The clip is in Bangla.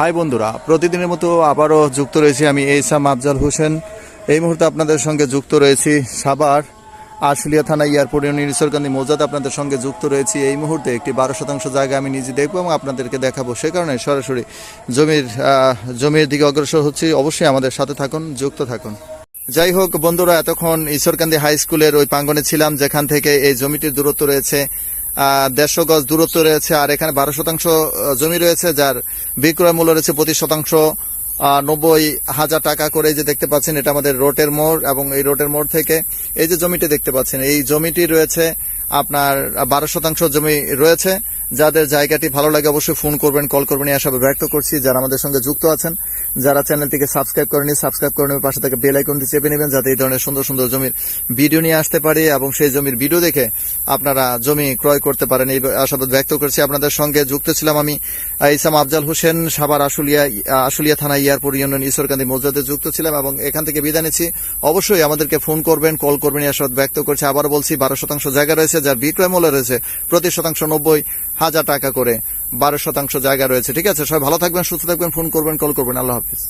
হাই বন্ধুরা, প্রতিদিনের মতো আবারও যুক্ত রয়েছি আমি এইসাম আফজাল হোসেন। এই মুহূর্তে আপনাদের সঙ্গে যুক্ত রয়েছি সাবার আশুলিয়া থানা এয়ারপোর্ট ঈশ্বরকান্দি মৌজাদ আপনাদের সঙ্গে যুক্ত রয়েছি। এই মুহূর্তে একটি বারো শতাংশ জায়গা আমি নিজে দেখব এবং আপনাদেরকে দেখাবো। সে কারণে সরাসরি জমির জমির দিকে অগ্রসর হচ্ছি। অবশ্যই আমাদের সাথে থাকুন, যুক্ত থাকুন। যাই হোক বন্ধুরা, এতক্ষণ ঈশ্বরকান্দি হাই স্কুলের ওই প্রাঙ্গনে ছিলাম, যেখান থেকে এই জমিটির দূরত্ব রয়েছে। দেড়শো গজ দূরত্ব রয়েছে, আর এখানে বারো শতাংশ জমি রয়েছে, যার বিক্রয় মূল্য রয়েছে পঁচিশ শতাংশ। নব্বই হাজার টাকা করে যে দেখতে পাচ্ছেন, এটা আমাদের রোটের মোড়, এবং এই রোটের মোড় থেকে এই যে জমিটি দেখতে পাচ্ছেন, এই জমিটি রয়েছে আপনার বারো শতাংশ জমি রয়েছে। যাদের জায়গাটি ভালো লাগে অবশ্যই ফোন করবেন, কল করবেন আশা ব্যক্ত করছি। যারা আমাদের সঙ্গে যুক্ত আছেন, যারা চ্যানেলটিকে সাবস্ক্রাইব করেনি সাবস্ক্রাইব করে নেবেন, পাশে থেকে বেল আইকনটি চেপে নেবেন যাতে এই ধরনের সুন্দর সুন্দর জমির ভিডিও নিয়ে আসতে পারি এবং সেই জমির ভিডিও দেখে আপনারা জমি ক্রয় করতে পারেন, এই আশাবাদ ব্যক্ত করছি। আপনাদের সঙ্গে যুক্ত ছিলাম আমি ইসাম আফজাল হোসেন, সাভার আশুলিয়া আশুলিয়া থানা এয়ারপোর্ট ইউনিয়ন ঈশ্বরকান্দি মৌজাদে যুক্ত ছিলাম এবং এখান থেকে বিদায় নিচ্ছি। অবশ্যই আমাদেরকে ফোন করবেন, কল করবেন, এই আশাবাদ ব্যক্ত করছি। আবার বলছি, বারো শতাংশ জায়গা রয়েছে যার বিক্রয় মূল্য রয়েছে। প্রতি শতাংশ নব্বই হাজার টাকা করে। বারো শতাংশ জায়গা রয়েছে। ঠিক আছে? সবাই ভালো থাকবেন, সুস্থ থাকবেন, ফোন করবেন, কল করবেন। আল্লাহ হাফিজ।